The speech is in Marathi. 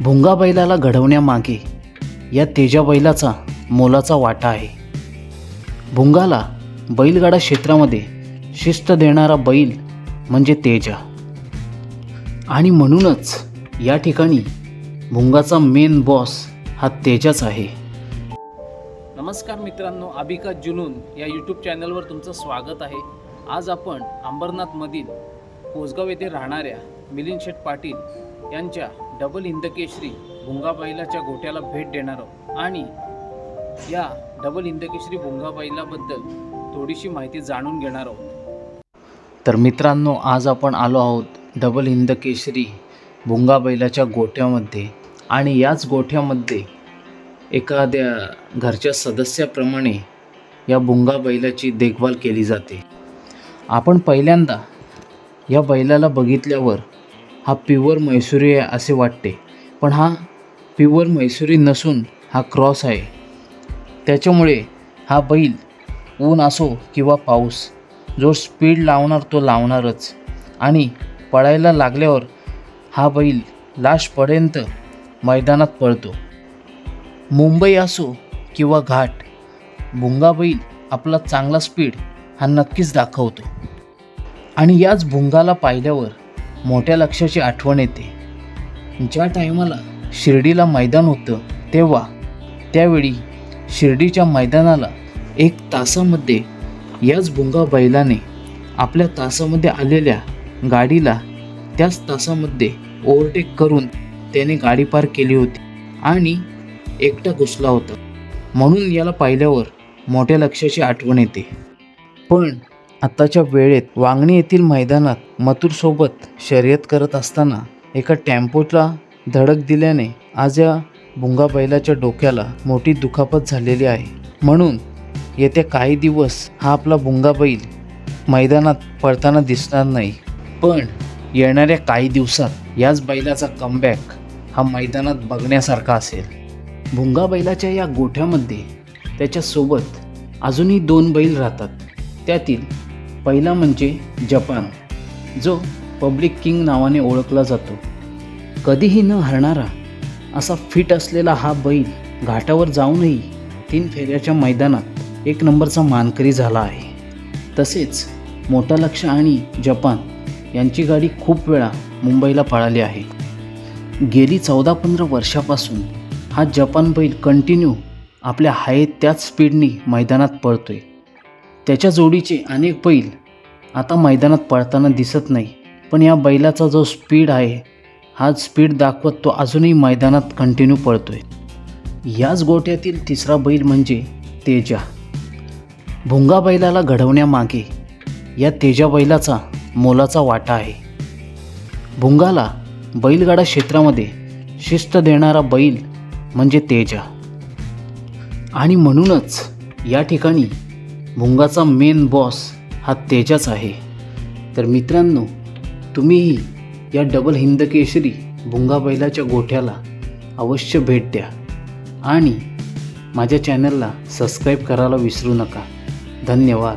भुंगा बैलाला घडवण्यामागे या तेजा बैलाचा मोलाचा वाटा आहे. भुंगाला बैलगाडा क्षेत्रामध्ये शिस्त देणारा बैल म्हणजे तेजा. आणि म्हणूनच या ठिकाणी भुंगाचा मेन बॉस हा तेजाच आहे. नमस्कार मित्रांनो अबिका जुनून या यूट्यूब चॅनलवर तुमचं स्वागत आहे. आज आपण अंबरनाथमधील कोसगाव येथे राहणाऱ्या मिलिंद शेठ पाटील यांच्या डबल हिंदकेशरी भुंगाबाईलाच्या गोट्याला भेट देणार आहोत. आणि या डबल हिंदकेशरी भुंगाबाईलाबद्दल थोडीशी माहिती जाणून घेणार आहोत. तर मित्रांनो आज आपण आलो आहोत डबल हिंदकेशरी भुंगाबैलाच्या गोठ्यामध्ये आणि याच गोठ्यामध्ये एखाद्या घरच्या सदस्याप्रमाणे या भुंगा बैलाची देखभाल केली जाते. आपण पहिल्यांदा या बैलाला बघितल्यावर हा प्युअर मैसुरी आहे असे वाटते. पण हा प्युअर मैसुरी नसून हा क्रॉस आहे. त्याच्यामुळे हा बैल ऊन असो किंवा पाऊस जो स्पीड लावणार तो लावणारच. आणि पळायला लागल्यावर हा बैल लास्टपर्यंत मैदानात पळतो. मुंबई असो किंवा घाट भुंगा बैल आपला चांगला स्पीड हा नक्कीच दाखवतो. आणि याच भुंगाला पाहिल्यावर मोठ्या लक्षाची आठवण येते. ज्या टायमाला शिर्डीला मैदान होतं तेव्हा त्यावेळी शिर्डीच्या मैदानाला एक तासामध्ये याच भुंगा बैलाने आपल्या तासामध्ये आलेल्या गाडीला त्याच तासामध्ये ओव्हरटेक करून त्याने गाडी पार केली होती आणि एकटा घुसला होता. म्हणून याला पाहिल्यावर मोठ्या लक्षाची आठवण येते. पण आत्ताच्या वेळेत वांगणी येथील मैदानात मथुरसोबत शर्यत करत असताना एका टेम्पोला धडक दिल्याने आज या भुंगा बैलाच्या डोक्याला मोठी दुखापत झालेली आहे. म्हणून येत्या काही दिवस हा आपला भुंगा बैल मैदानात पडताना दिसणार नाही. पण येणाऱ्या काही दिवसात याच बैलाचा कमबॅक हा मैदानात बघण्यासारखा असेल. भुंगा बैलाच्या या गोठ्यामध्ये त्याच्यासोबत अजूनही दोन बैल राहतात. त्यातील पहिला म्हणजे जपान जो पब्लिक किंग नावाने ओळखला जातो. कधीही न हरणारा असा फिट असलेला हा बैल घाटावर जाऊनही तीन फेऱ्याच्या मैदानात एक नंबरचा मानकरी झाला आहे. तसेच मोठा लक्ष आणि जपान यांची गाडी खूप वेळा मुंबईला पळाली आहे. गेली चौदा पंधरा वर्षापासून हा जपान बैल कंटिन्यू आपल्या हाय त्याच स्पीडनी मैदानात पळतोय. त्याच्या जोडीचे अनेक बैल आता मैदानात पळताना दिसत नाही पण या बैलाचा जो स्पीड आहे हा स्पीड दाखवत तो अजूनही मैदानात कंटिन्यू पळतोय. याच गोट्यातील तिसरा बैल म्हणजे तेजा. भुंगा बैलाला घडवण्यामागे या तेजा बैलाचा मोलाचा वाटा आहे. भुंगाला बैलगाडा क्षेत्रामध्ये शिस्त देणारा बैल म्हणजे तेजा. आणि म्हणूनच या ठिकाणी भुंगाचा मेन बॉस हा तेजाच आहे. तर मित्रांनो तुम्हीही या डबल हिंदकेशरी भुंगाबैलाच्या भुंगा बैलाच्या गोठ्याला अवश्य भेट द्या आणि माझ्या चॅनलला सबस्क्राईब करायला विसरू नका. धन्यवाद.